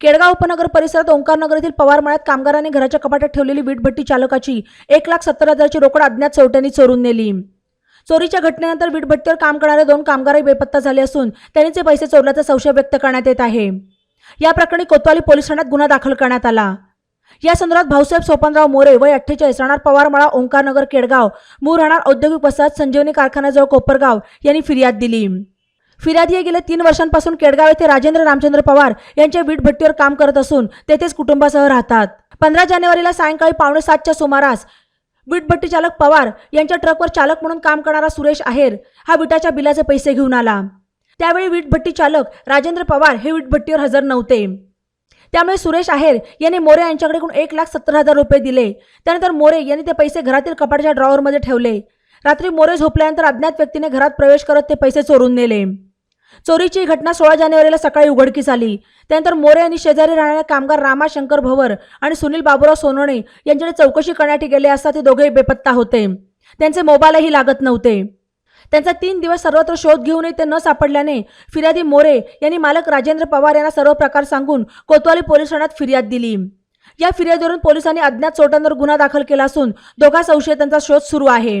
केडगाव उपनगर परिसरात ओंकार नगर येथील पवार मळ्यात कामगारांनी घराच्या कपाटात ठेवलेली वीटभट्टी चालकाची एक लाख सत्तर हजाराची रोकड अज्ञात चोरट्यांनी चोरून नेली. चोरीच्या घटनेनंतर वीटभट्टीवर काम करणारे दोन कामगारही बेपत्ता झाले असून त्यांनी ते पैसे चोरल्याचा संशय व्यक्त करण्यात येत आहे. या प्रकरणी कोतवाली पोलीस ठाण्यात गुन्हा दाखल करण्यात आला. या संदर्भात भाऊसाहेब सोपानराव मोरे वय अठ्ठेचाळीस राहणार पवारमळा ओंकारनगर केडगाव. मूळ राहणार औद्योगिक वसाहत संजीवनी कारखान्याजवळ कोपरगाव यांनी फिर्याद दिली. फिर्यादी हे गेल्या तीन वर्षांपासून केडगाव येथे राजेंद्र रामचंद्र पवार यांच्या वीट भट्टीवर काम करत असून तेथेच कुटुंबासह राहतात. पंधरा जानेवारीला सायंकाळी पावणे सातच्या सुमारास वीटभट्टी चालक पवार यांच्या ट्रकवर चालक म्हणून काम करणारा सुरेश आहेर हा विटाच्या बिलाचे पैसे घेऊन आला. त्यावेळी वीटभट्टी चालक राजेंद्र पवार हे वीटभट्टीवर हजर नव्हते. त्यामुळे सुरेश आहेर यांनी मोरे यांच्याकडे एक लाख सत्तर हजार रुपये दिले. त्यानंतर मोरे यांनी ते पैसे घरातील कपाटाच्या ड्रॉवरमध्ये ठेवले. रात्री मोरे झोपल्यानंतर अज्ञात व्यक्तीने घरात प्रवेश करत ते पैसे चोरून नेले. चोरीची ही घटना सोळा जानेवारीला सकाळी उघडकीस आली. त्यानंतर मोरे यांनी शेजारी राहणारे कामगार रामा शंकर भवर आणि सुनील बाबूराव सोनवणे यांच्याकडे चौकशी करण्यासाठी गेले असता ते दोघेही बेपत्ता होते. त्यांचे मोबाईलही लागत नव्हते. त्यांचा तीन दिवस सर्वत्र शोध घेऊनही ते न सापडल्याने फिर्यादी मोरे यांनी मालक राजेंद्र पवार यांना सर्व प्रकार सांगून कोतवाली पोलीस ठाण्यात फिर्याद दिली. या फिर्यादीवरून पोलिसांनी अज्ञात चोटांवर गुन्हा दाखल केला असून दोघा संशयितांचा शोध सुरू आहे.